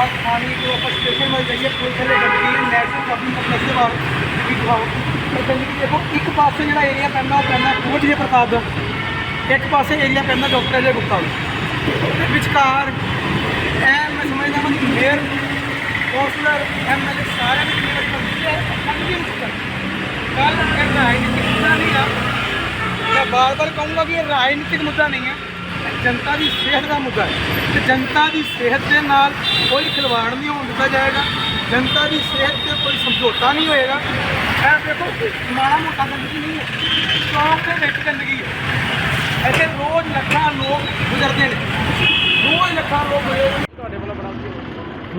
ਬਾਗ ਖਾਣੀ ਜੋ ਆਪਾਂ ਸਟੇਸ਼ਨ ਵੱਲ ਜਾਈਏ ਪੁਲ ਥੱਲੇ ਗੱਡੀ, ਨੈਸ਼ਨਲ ਸ਼ਾਪਿੰਗ ਕੰਪਲੈਕਸ ਦੇ ਬਾਹਰ ਵੀ ਦਿਖਾਓ। ਪਰ ਗੰਦਗੀ ਦੇਖੋ, ਇੱਕ ਪਾਸੇ ਜਿਹੜਾ ਏਰੀਆ ਪੈਂਦਾ, ਉਹ ਪੈਂਦਾ ਕੋਚ ਜੇ ਪ੍ਰਤਾਪ। ਦਾ ਇੱਕ ਪਾਸੇ ਏਰੀਆ ਪੈਂਦਾ ਡਾਕਟਰ ਅਜੇ ਗੁਪਤਾ ਦਾ। ਤੇ ਵਿਚਕਾਰ ਇਹ ਮੈਂ ਸਮਝਦਾ ਹਾਂ ਮੇਅਰ ਕੌਂਸਲਰ ਐਮਐਲਏ ਸਾਰਿਆਂ ਦੀ ਜ਼ਿੰਮੇਵਾਰੀ ਬਣਦੀ ਹੈ ਗੰਦਗੀ ਮੁਕਤ ਕੱਲ ਇਹ ਰਾਜਨੀਤਿਕ ਮੁੱਦਾ ਨਹੀਂ ਆ। ਮੈਂ ਬਾਰ-ਬਾਰ ਕਹੂੰਗਾ ਕਿ ਇਹ ਰਾਜਨੀਤਿਕ ਮੁੱਦਾ ਨਹੀਂ ਹੈ ਜਨਤਾ ਦੀ ਸਿਹਤ ਦਾ ਮੁੱਦਾ ਹੈ ਤੇ ਜਨਤਾ ਦੀ ਸਿਹਤ ਦੇ ਨਾਲ ਕੋਈ ਖਿਲਵਾੜ ਨਹੀਂ ਹੋਣ ਦਿੱਤਾ ਜਾਏਗਾ। ਜਨਤਾ ਦੀ ਸਿਹਤ ਤੇ ਕੋਈ ਸਮਝੌਤਾ ਨਹੀਂ ਹੋਏਗਾ। ਇਹ ਦੇਖੋ ਮਾੜਾ ਮੋਟਾ ਗੰਦਗੀ ਨਹੀਂ ਹੈ। ਚੌਂਕ ਦੇ ਵਿੱਚ ਗੰਦਗੀ ਹੈ। ਇੱਥੇ ਰੋਜ਼ ਲੱਖਾਂ ਲੋਕ ਗੁਜ਼ਰਦੇ ਨੇ। ਰੋਜ਼ ਲੱਖਾਂ ਲੋਕ ਗੁਜ਼ਰਦੇ ਤੁਹਾਡੇ ਵੱਲੋਂ ਬੜਾ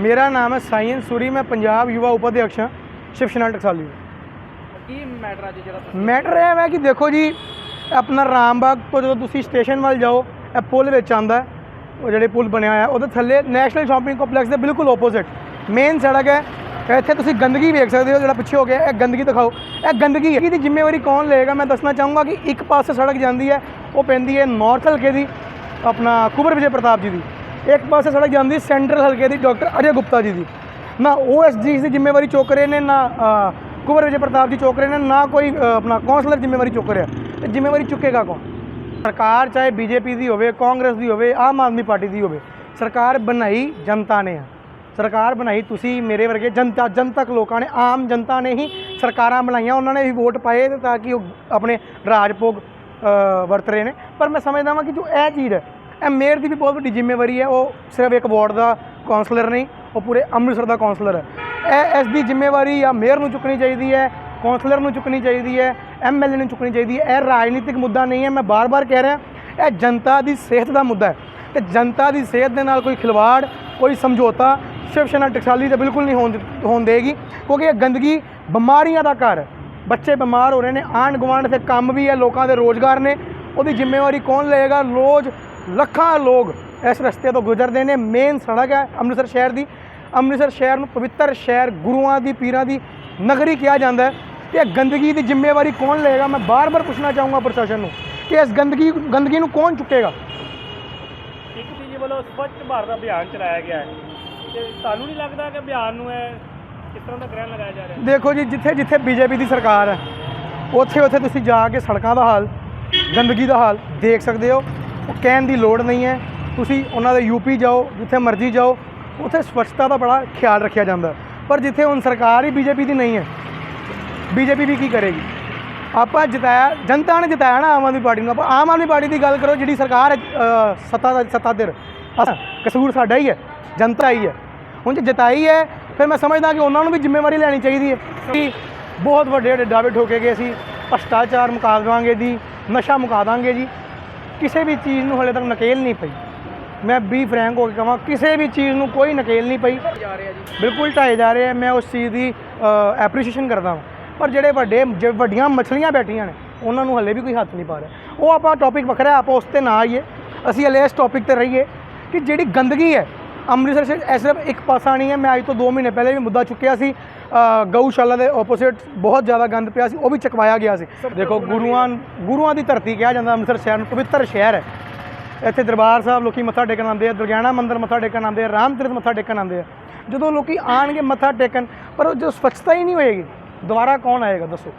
ਮੇਰਾ ਨਾਮ ਹੈ ਸਾਇਨ ਸੂਰੀ। ਮੈਂ ਪੰਜਾਬ ਯੁਵਾ ਉਪਾਧਿਅਕਸ਼ ਹਾਂ। ਸ਼ਿਵ ਸੈਨਾ ਟਕਸਾਲੀ ਕੀ ਮੈਟਰ ਅੱਜ ਜਿਹੜਾ ਮੈਟਰ ਇਹ ਹੈ ਕਿ ਦੇਖੋ ਜੀ ਆਪਣਾ ਰਾਮਬਾਗ ਤੋਂ ਜਦੋਂ ਤੁਸੀਂ ਸਟੇਸ਼ਨ ਵੱਲ ਜਾਓ ਇਹ ਪੁਲ ਵਿੱਚ ਆਂਦਾ ਉਹ ਜਿਹੜੇ ਪੁਲ ਬਣਿਆ ਹੋਇਆ ਉਹਦੇ ਥੱਲੇ ਨੈਸ਼ਨਲ ਸ਼ਾਪਿੰਗ ਕੰਪਲੈਕਸ ਦੇ ਬਿਲਕੁਲ ਆਪੋਜ਼ਿਟ ਮੇਨ ਸੜਕ ਹੈ। ਇੱਥੇ ਤੁਸੀਂ ਗੰਦਗੀ ਵੇਖ ਸਕਦੇ ਹੋ ਜਿਹੜਾ ਪਿੱਛੇ ਹੋ ਗਿਆ ਇਹ ਗੰਦਗੀ ਦਿਖਾਓ। ਇਹ ਗੰਦਗੀ ਹੈ। ਇਹਦੀ ਜ਼ਿੰਮੇਵਾਰੀ ਕੌਣ ਲਏਗਾ? ਮੈਂ ਦੱਸਣਾ ਚਾਹੂੰਗਾ ਕਿ ਇੱਕ ਪਾਸੇ ਸੜਕ ਜਾਂਦੀ ਹੈ ਉਹ ਪੈਂਦੀ ਹੈ ਨਾਰਥ ਹਲਕੇ ਦੀ ਆਪਣਾ ਕੁਬਰ ਵਿਜੇ ਪ੍ਰਤਾਪ ਜੀ ਦੀ। ਇੱਕ ਪਾਸੇ ਸੜਕ ਜਾਂਦੀ ਸੈਂਟਰਲ ਹਲਕੇ ਦੀ ਡਾਕਟਰ ਅਜੇ ਗੁਪਤਾ ਜੀ ਦੀ। ਨਾ ਓਐਸਡੀ ਦੀ ਜ਼ਿੰਮੇਵਾਰੀ ਚੁੱਕ ਰਹੇ ਨੇ ਨਾ ਅ, ਵਿਜੇ ਪ੍ਰਤਾਪ ਜੀ ਚੁੱਕ ਰਹੇ ਨੇ ਨਾ ਕੋਈ ਆਪਣਾ ਕੌਂਸਲਰ ਜ਼ਿੰਮੇਵਾਰੀ ਚੁੱਕ ਰਿਹਾ। ਤੇ ਜ਼ਿੰਮੇਵਾਰੀ ਚੁੱਕੇਗਾ ਕੌਣ? ਸਰਕਾਰ ਚਾਹੇ ਬੀਜੇਪੀ ਦੀ ਹੋਵੇ, ਕਾਂਗਰਸ ਦੀ ਹੋਵੇ, ਆਮ ਆਦਮੀ ਪਾਰਟੀ ਦੀ ਹੋਵੇ, ਸਰਕਾਰ ਬਣਾਈ ਜਨਤਾ ਨੇ ਆ। ਸਰਕਾਰ ਬਣਾਈ ਤੁਸੀਂ ਮੇਰੇ ਵਰਗੇ ਜਨਤਾ, ਜਨਤਕ ਲੋਕਾਂ ਨੇ, ਆਮ ਜਨਤਾ ਨੇ ਹੀ ਸਰਕਾਰਾਂ ਬਣਾਈਆਂ, ਉਹਨਾਂ ਨੇ ਵੀ ਵੋਟ ਪਾਏ ਤਾਂ ਕਿ ਉਹ ਆਪਣੇ ਰਾਜਭੋਗ ਵਰਤ ਰਹੇ ਨੇ। ਪਰ ਮੈਂ ਸਮਝਦਾ ਹਾਂ ਕਿ ਜੋ ਇਹ ਚੀਜ਼ ਹੈ, ਇਹ ਮੇਅਰ ਦੀ ਵੀ ਬਹੁਤ ਵੱਡੀ ਜ਼ਿੰਮੇਵਾਰੀ ਹੈ, ਉਹ ਸਿਰਫ ਇੱਕ ਵਾਰਡ ਦਾ ਕਾਉਂਸਲਰ ਨਹੀਂ, ਉਹ ਪੂਰੇ ਅੰਮ੍ਰਿਤਸਰ ਦਾ ਕਾਉਂਸਲਰ ਹੈ। ਇਹ ਇਸ ਦੀ ਜ਼ਿੰਮੇਵਾਰੀ ਆ, ਮੇਅਰ ਨੂੰ ਚੁੱਕਣੀ ਚਾਹੀਦੀ ਹੈ ਕਾਉਂਸਲਰ ਨੂੰ ਚੁੱਕਣੀ ਚਾਹੀਦੀ ਹੈ ਐਮਐਲਏ ਨੂੰ ਚੁੱਕਣੀ ਚਾਹੀਦੀ ਹੈ। ਇਹ ਰਾਜਨੀਤਿਕ ਮੁੱਦਾ ਨਹੀਂ ਹੈ। ਮੈਂ ਬਾਰ-ਬਾਰ ਕਹਿ ਰਿਹਾ, ਇਹ ਜਨਤਾ ਦੀ ਸਿਹਤ ਦਾ ਮੁੱਦਾ ਹੈ। ਤੇ ਜਨਤਾ ਦੀ ਸਿਹਤ ਦੇ ਨਾਲ ਕੋਈ ਖਿਲਵਾੜ, ਕੋਈ ਸਮਝੌਤਾ ਸ਼ਿਵ ਸੈਨਾ ਟਕਸਾਲੀ ਤੇ ਬਿਲਕੁਲ ਨਹੀਂ ਹੋਣ ਹੋਣ ਦੇਗੀ, ਕਿਉਂਕਿ ਇਹ ਗੰਦਗੀ ਬਿਮਾਰੀਆਂ ਦਾ ਘਰ ਬੱਚੇ ਬਿਮਾਰ ਹੋ ਰਹੇ ਨੇ ਆਂਢ ਗੁਆਂਢ ਤੇ ਕੰਮ ਵੀ ਹੈ, ਲੋਕਾਂ ਦੇ ਰੋਜ਼ਗਾਰ ਨੇ। ਉਹਦੀ ਜ਼ਿੰਮੇਵਾਰੀ ਕੌਣ ਲਏਗਾ? ਰੋਜ਼ ਲੱਖਾਂ ਲੋਕ ਇਸ ਰਸਤੇ ਤੋਂ ਗੁਜ਼ਰਦੇ ਨੇ। ਮੇਨ ਸੜਕ ਹੈ ਅੰਮ੍ਰਿਤਸਰ ਸ਼ਹਿਰ ਦੀ। ਅੰਮ੍ਰਿਤਸਰ ਸ਼ਹਿਰ ਨੂੰ ਪਵਿੱਤਰ ਸ਼ਹਿਰ ਗੁਰੂਆਂ ਦੀ, ਪੀਰਾਂ ਦੀ ਨਗਰੀ ਕਿਹਾ ਜਾਂਦਾ ਹੈ। ਤੇ ਇਹ ਗੰਦਗੀ ਦੀ ਜ਼ਿੰਮੇਵਾਰੀ ਕੌਣ ਲਏਗਾ? ਮੈਂ ਬਾਰ-ਬਾਰ ਪੁੱਛਣਾ ਚਾਹੂੰਗਾ ਪ੍ਰਸ਼ਾਸਨ ਨੂੰ ਕਿ ਇਸ ਗੰਦਗੀ ਗੰਦਗੀ ਨੂੰ ਕੌਣ ਚੁੱਕੇਗਾ? ਇੱਕ ਚੀਜ਼ ਵੱਲੋਂ ਸਵੱਛ ਭਾਰਤ ਅਭਿਆਨ ਚਲਾਇਆ ਗਿਆ ਹੈ। ਤੇ ਤੁਹਾਨੂੰ ਨਹੀਂ ਲੱਗਦਾ ਕਿ ਅਭਿਆਨ ਨੂੰ ਹੈ ਕਿਸ ਤਰ੍ਹਾਂ ਦਾ ਗ੍ਰਹਿਣ ਲਗਾਇਆ ਜਾ ਰਿਹਾ ਹੈ? ਦੇਖੋ ਜੀ ਜਿੱਥੇ ਜਿੱਥੇ ਬੀਜੇਪੀ ਦੀ ਸਰਕਾਰ ਹੈ ਉੱਥੇ ਉੱਥੇ ਤੁਸੀਂ ਜਾ ਕੇ ਸੜਕਾਂ ਦਾ ਹਾਲ ਗੰਦਗੀ ਦਾ ਹਾਲ ਦੇਖ ਸਕਦੇ ਹੋ। ਉਹ ਕਹਿਣ ਦੀ ਲੋੜ ਨਹੀਂ ਹੈ। ਤੁਸੀਂ ਉਹਨਾਂ ਦੇ ਯੂਪੀ ਜਾਓ ਜਿੱਥੇ ਮਰਜ਼ੀ ਜਾਓ ਉੱਥੇ ਸਵੱਛਤਾ ਦਾ ਬੜਾ ਖਿਆਲ ਰੱਖਿਆ ਜਾਂਦਾ। ਪਰ ਜਿੱਥੇ ਹੁਣ ਸਰਕਾਰ ਹੀ ਬੀਜੇਪੀ ਦੀ ਨਹੀਂ ਹੈ ਬੀਜੇਪੀ ਵੀ ਕੀ ਕਰੇਗੀ? ਆਪਾਂ ਜਿਤਾਇਆ, ਜਨਤਾ ਨੇ ਜਿਤਾਇਆ ਨਾ ਆਮ ਆਦਮੀ ਪਾਰਟੀ ਨੂੰ। ਆਪਾਂ ਆਮ ਆਦਮੀ ਪਾਰਟੀ ਦੀ ਗੱਲ ਕਰੋ, ਜਿਹੜੀ ਸਰਕਾਰ ਹੈ ਸੱਤਾ ਦਾ, ਸੱਤਾ ਧਿਰ। ਕਸੂਰ ਸਾਡਾ ਹੀ ਹੈ, ਜਨਤਾ ਹੀ ਹੈ। ਹੁਣ ਜੇ ਜਿਤਾਈ ਹੈ, ਫਿਰ ਮੈਂ ਸਮਝਦਾ ਕਿ ਉਹਨਾਂ ਨੂੰ ਵੀ ਜ਼ਿੰਮੇਵਾਰੀ ਲੈਣੀ ਚਾਹੀਦੀ ਹੈ। ਕਿ ਬਹੁਤ ਵੱਡੇ ਵੱਡੇ ਦਾਅਵੇ ਠੋਕੇ ਗਏ ਸੀ। ਭ੍ਰਸ਼ਟਾਚਾਰ ਮੁਕਾ ਦੇਵਾਂਗੇ ਜੀ, ਨਸ਼ਾ ਮੁਕਾ ਦਾਂਗੇ ਜੀ। ਕਿਸੇ ਵੀ ਚੀਜ਼ ਨੂੰ ਹਲੇ ਤੱਕ ਨਕੇਲ ਨਹੀਂ ਪਈ। ਮੈਂ ਬੀ ਫਰੈਂਕ ਹੋ ਕੇ ਕਹਾਂ, ਕਿਸੇ ਵੀ ਚੀਜ਼ ਨੂੰ ਕੋਈ ਨਕੇਲ ਨਹੀਂ ਪਈ। ਬਿਲਕੁਲ ਢਾਏ ਜਾ ਰਹੇ ਆ। ਮੈਂ ਉਸ ਚੀਜ਼ ਦੀ ਐਪਰੀਸ਼ੀਏਸ਼ਨ ਕਰਦਾ ਹਾਂ ਪਰ ਜਿਹੜੇ ਵੱਡੇ ਜੇ ਵੱਡੀਆਂ ਮਛਲੀਆਂ ਬੈਠੀਆਂ ਨੇ ਉਹਨਾਂ ਨੂੰ ਹੱਲੇ ਵੀ ਕੋਈ ਹੱਥ ਨਹੀਂ ਪਾ ਰਿਹਾ। ਉਹ ਆਪਾਂ ਟੌਪਿਕ ਵੱਖਰਾ ਆਪਾਂ ਉਸ ਤੇ ਨਾ ਆਈਏ। ਅਸੀਂ ਹਲੇ ਇਸ ਟੌਪਿਕ ਤੇ ਰਹੀਏ ਕਿ ਜਿਹੜੀ ਗੰਦਗੀ ਹੈ ਅੰਮ੍ਰਿਤਸਰ 'ਚ ਇਹ ਸਿਰਫ ਇੱਕ ਪਾਸਾ ਨਹੀਂ ਹੈ। ਮੈਂ ਅੱਜ ਤੋਂ 2 ਮਹੀਨੇ ਪਹਿਲੇ ਵੀ ਮੁੱਦਾ ਚੁੱਕਿਆ ਸੀ ਗਊਸ਼ਾਲਾ ਦੇ ਆਪੋਜ਼ਿਟ ਬਹੁਤ ਜ਼ਿਆਦਾ ਗੰਦ ਪਿਆ ਸੀ ਉਹ ਵੀ ਚਕਵਾਇਆ ਗਿਆ ਸੀ। ਦੇਖੋ ਗੁਰੂਆਂ ਗੁਰੂਆਂ ਦੀ ਧਰਤੀ ਕਿਹਾ ਜਾਂਦਾ ਅੰਮ੍ਰਿਤਸਰ ਸ਼ਹਿਰ ਨੂੰ ਪਵਿੱਤਰ ਸ਼ਹਿਰ ਹੈ। ਇੱਥੇ ਦਰਬਾਰ ਸਾਹਿਬ ਲੋਕੀ ਮੱਥਾ ਟੇਕਣ ਆਉਂਦੇ ਆ ਦੁਰਗਿਆਣਾ ਮੰਦਿਰ ਮੱਥਾ ਟੇਕਣ ਆਉਂਦੇ ਆ ਰਾਮ ਤੀਰਥ ਮੱਥਾ ਟੇਕਣ ਆਉਂਦੇ ਆ। ਜਦੋਂ ਲੋਕੀ ਆਣਗੇ ਮੱਥਾ ਟੇਕਣ ਪਰ ਉਹ ਜੋ ਸਵੱਛਤਾ ਹੀ ਨਹੀਂ ਹੋਏਗੀ ਦੁਬਾਰਾ ਕੌਣ ਆਏਗਾ, ਦੱਸੋ।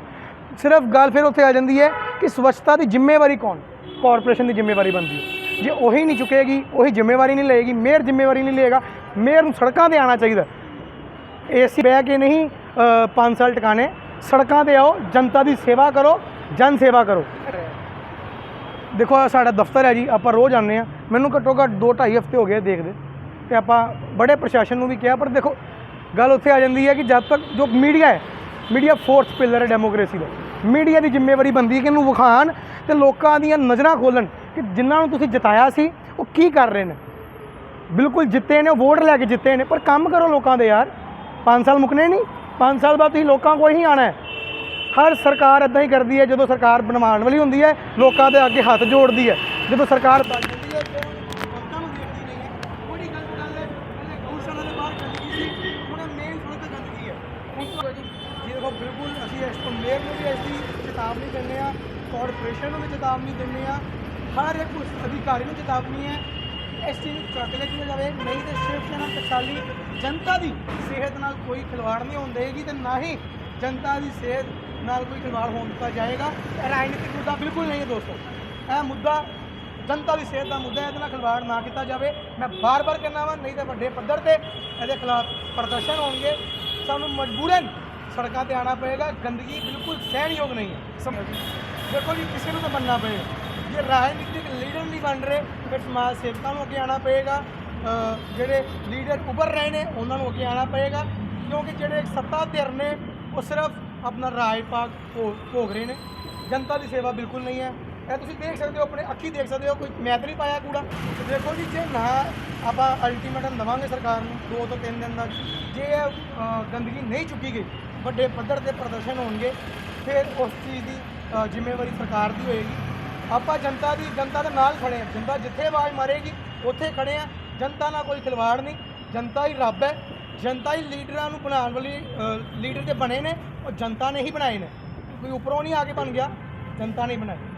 ਸਿਰਫ ਗੱਲ ਫਿਰ ਉੱਥੇ ਆ ਜਾਂਦੀ ਹੈ ਕਿ ਸਵੱਛਤਾ ਦੀ ਜ਼ਿੰਮੇਵਾਰੀ ਕੌਣ ਕਾਰਪੋਰੇਸ਼ਨ ਦੀ ਜ਼ਿੰਮੇਵਾਰੀ ਬਣਦੀ ਹੈ। ਜੇ ਉਹੀ ਨਹੀਂ ਚੁੱਕੇਗੀ, ਉਹੀ ਜ਼ਿੰਮੇਵਾਰੀ ਨਹੀਂ ਲਏਗੀ ਮੇਅਰ ਜ਼ਿੰਮੇਵਾਰੀ ਨਹੀਂ ਲਏਗਾ ਮੇਅਰ ਨੂੰ ਸੜਕਾਂ ਤੇ ਆਉਣਾ ਚਾਹੀਦਾ। ਏਸੀ ਬਹਿ ਕੇ ਨਹੀਂ 5 ਸਾਲ ਟਿਕਾਣੇ, ਸੜਕਾਂ ਤੇ ਆਓ, ਜਨਤਾ ਦੀ ਸੇਵਾ ਕਰੋ, ਜਨ ਸੇਵਾ ਕਰੋ। ਦੇਖੋ ਸਾਡਾ ਦਫ਼ਤਰ ਹੈ ਜੀ, ਆਪਾਂ ਰੋਜ਼ ਆਉਂਦੇ ਆ ਮੈਨੂੰ ਘੱਟੋ ਘੱਟ 2 2.5 ਹਫ਼ਤੇ ਹੋ ਗਏ ਦੇਖਦੇ। ਤੇ ਆਪਾਂ ਬੜੇ ਪ੍ਰਸ਼ਾਸਨ ਨੂੰ ਵੀ ਕਿਹਾ, ਪਰ ਦੇਖੋ, ਗੱਲ ਉੱਥੇ ਆ ਜਾਂਦੀ ਹੈ ਕਿ ਜਦ ਤੱਕ ਜੋ ਮੀਡੀਆ ਹੈ ਮੀਡੀਆ ਫੋਰਥ ਪਿਲਰ ਹੈ ਡੈਮੋਕ੍ਰੇਸੀ ਦਾ। ਮੀਡੀਆ ਦੀ ਜ਼ਿੰਮੇਵਾਰੀ ਬਣਦੀ ਕਿ ਇਹਨੂੰ ਵਿਖਾਣ ਤੇ ਲੋਕਾਂ ਦੀਆਂ ਨਜ਼ਰਾਂ ਖੋਲਣ ਕਿ ਜਿਨ੍ਹਾਂ ਨੂੰ ਤੁਸੀਂ ਜਿਤਾਇਆ ਸੀ, ਉਹ ਕੀ ਕਰ ਰਹੇ ਨੇ। ਬਿਲਕੁਲ ਜਿੱਤੇ ਨੇ ਵੋਟ ਲੈ ਕੇ ਜਿੱਤੇ ਨੇ, ਪਰ ਕੰਮ ਕਰੋ ਲੋਕਾਂ ਦੇ ਯਾਰ। 5 ਸਾਲ ਮੁੱਕਨੇ ਨਹੀਂ 5 ਸਾਲ ਬਾਅਦ ਤੁਸੀਂ ਲੋਕਾਂ ਕੋਲ ਹੀ ਆਣਾ ਹੈ। ਹਰ ਸਰਕਾਰ ਇਦਾਂ ਹੀ ਕਰਦੀ ਹੈ ਜਦੋਂ ਸਰਕਾਰ ਬਣਵਾਉਣ ਵਾਲੀ ਹੁੰਦੀ ਹੈ, ਲੋਕਾਂ ਦੇ ਅੱਗੇ ਹੱਥ ਜੋੜਦੀ ਹੈ। ਜਦੋਂ ਸਰਕਾਰ ਬਣ ਜਾਂਦੀ ਹੈ ਕੌਣ ਲੋਕਾਂ ਨੂੰ ਦੇਖਦੀ ਨਹੀਂ ਹੈ ਬੜੀ ਗਲਤ ਗੱਲ ਹੈ ਪਹਿਲੇ ਗਊਸ਼ਾਲਾ ਦੇ ਬਾਹਰ ਗੰਦਗੀ ਸੀ ਹੁਣ ਮੇਨ ਸੜਕ ਤੇ ਗੰਦਗੀ ਹੈ ਹੁਣ ਤੋਂ ਜੀ ਜੀ ਦੇਖੋ ਬਿਲਕੁਲ, ਅਸੀਂ ਇਸ ਤੋਂ ਮੇਅਰ ਨੂੰ ਵੀ ਇਸ ਦੀ ਚੇਤਾਵਨੀ ਦਿੰਦੇ ਆ ਕਾਰਪੋਰੇਸ਼ਨ ਨੂੰ ਵੀ ਚੇਤਾਵਨੀ ਦਿੰਦੇ ਆ ਹਰ ਇੱਕ ਉਸ ਅਧਿਕਾਰੀ ਨੂੰ ਚੇਤਾਵਨੀ ਹੈ, ਇਸ ਚੀਜ਼ ਨੂੰ ਚੱਕ ਲੈ ਕਿਵੇਂ ਜਾਵੇ? ਨਹੀਂ ਤੇ ਸ਼ਿਵ ਸੈਨਾ ਟਕਸਾਲੀ ਜਨਤਾ ਦੀ ਸਿਹਤ ਨਾਲ ਕੋਈ ਖਿਲਵਾੜ ਨਹੀਂ ਹੋਣ ਦੇਗੀ ਤੇ ਨਾ ਹੀ ਜਨਤਾ ਦੀ ਸਿਹਤ ਨਾਲ ਕੋਈ ਖਿਲਵਾੜ ਹੋਣ ਦਿੱਤਾ ਜਾਏਗਾ। ਇਹ ਰਾਜਨੀਤਿਕ ਮੁੱਦਾ ਬਿਲਕੁਲ ਨਹੀਂ ਹੈ ਦੋਸਤੋ। ਇਹ ਮੁੱਦਾ ਜਨਤਾ ਦੀ ਸਿਹਤ ਦਾ ਮੁੱਦਾ ਇਹਦੇ ਨਾਲ ਖਿਲਵਾੜ ਨਾ ਕੀਤਾ ਜਾਵੇ। ਮੈਂ ਬਾਰ-ਬਾਰ ਕਹਿੰਦਾ ਵਾਂ, ਨਹੀਂ ਤਾਂ ਵੱਡੇ ਪੱਧਰ ਤੇ ਇਹਦੇ ਖਿਲਾਫ ਪ੍ਰਦਰਸ਼ਨ ਹੋਣਗੇ। ਸਾਨੂੰ ਮਜਬੂਰਨ ਸੜਕਾਂ ਤੇ ਆਣਾ ਪਏਗਾ, ਗੰਦਗੀ ਬਿਲਕੁਲ ਸਹਿਣਯੋਗ ਨਹੀਂ ਹੈ। ਸਮਝ ਦੇਖੋ ਜੀ, ਕਿਸੇ ਨੂੰ ਤਾਂ ਬਣਨਾ ਪਏਗਾ। ਜੇ ਰਾਜਨੀਤਿਕ ਲੀਡਰ ਨਹੀਂ ਬਣ ਰਹੇ, ਫਿਰ ਸਮਾਜ ਸੇਵਕਾਂ ਨੂੰ ਅੱਗੇ ਆਣਾ ਪਏਗਾ। ਜਿਹੜੇ ਲੀਡਰ ਉੱਭਰ ਰਹੇ ਨੇ, ਉਹਨਾਂ ਨੂੰ ਅੱਗੇ ਆਣਾ ਪਏਗਾ। ਕਿਉਂਕਿ ਜਿਹੜੇ ਸੱਤਾ ਧਿਰ ਨੇ, ਉਹ ਸਿਰਫ ਆਪਣਾ ਰਾਜ ਪਾਕ ਭੋ- ਭੋਗ ਰਹੇ ਨੇ। ਜਨਤਾ ਦੀ ਸੇਵਾ ਬਿਲਕੁਲ ਨਹੀਂ ਹੈ। ਇਹ ਤੁਸੀਂ ਦੇਖ ਸਕਦੇ ਹੋ, ਆਪਣੇ ਅੱਖੀ ਦੇਖ ਸਕਦੇ ਹੋ, ਕੋਈ ਮੈਂ ਨਹੀਂ ਪਾਇਆ ਕੂੜਾ। ਦੇਖੋ ਜੀ, ਜੇ ਨਾ ਆਪਾਂ ਅਲਟੀਮੇਟਮ ਦਵਾਂਗੇ ਸਰਕਾਰ ਨੂੰ, ਦੋ ਤੋਂ ਤਿੰਨ ਦਿਨ ਦਾ ਜੇ ਇਹ ਗੰਦਗੀ ਨਹੀਂ ਚੁੱਕੀ ਗਈ ਵੱਡੇ ਪੱਧਰ ਤੇ ਪ੍ਰਦਰਸ਼ਨ ਹੋਣਗੇ ਫਿਰ ਉਸ ਚੀਜ਼ ਦੀ ਅ, ਜ਼ਿੰਮੇਵਾਰੀ ਸਰਕਾਰ ਦੀ ਹੋਏਗੀ। ਆਪਾਂ ਜਨਤਾ ਦੀ ਜਨਤਾ ਦੇ ਨਾਲ ਖੜੇ ਹਾਂ। ਜਨਤਾ ਜਿੱਥੇ ਆਵਾਜ਼ ਮਾਰੇਗੀ ਉੱਥੇ ਖੜੇ ਹਾਂ। ਜਨਤਾ ਨਾਲ ਕੋਈ ਖਿਲਵਾੜ ਨਹੀਂ। ਜਨਤਾ ਹੀ ਰੱਬ ਹੈ। ਜਨਤਾ ਹੀ ਲੀਡਰਾਂ ਨੂੰ ਬਣਾਉਣ ਵਾਲੀ ਅ, ਲੀਡਰ ਜੇ ਬਣੇ ਨੇ ਉਹ ਜਨਤਾ ਨੇ ਹੀ ਬਣਾਏ ਨੇ। ਕੋਈ ਉੱਪਰੋਂ ਨਹੀਂ ਆ ਕੇ ਬਣ ਗਿਆ। ਜਨਤਾ ਨੇ ਹੀ ਬਣਾਏ।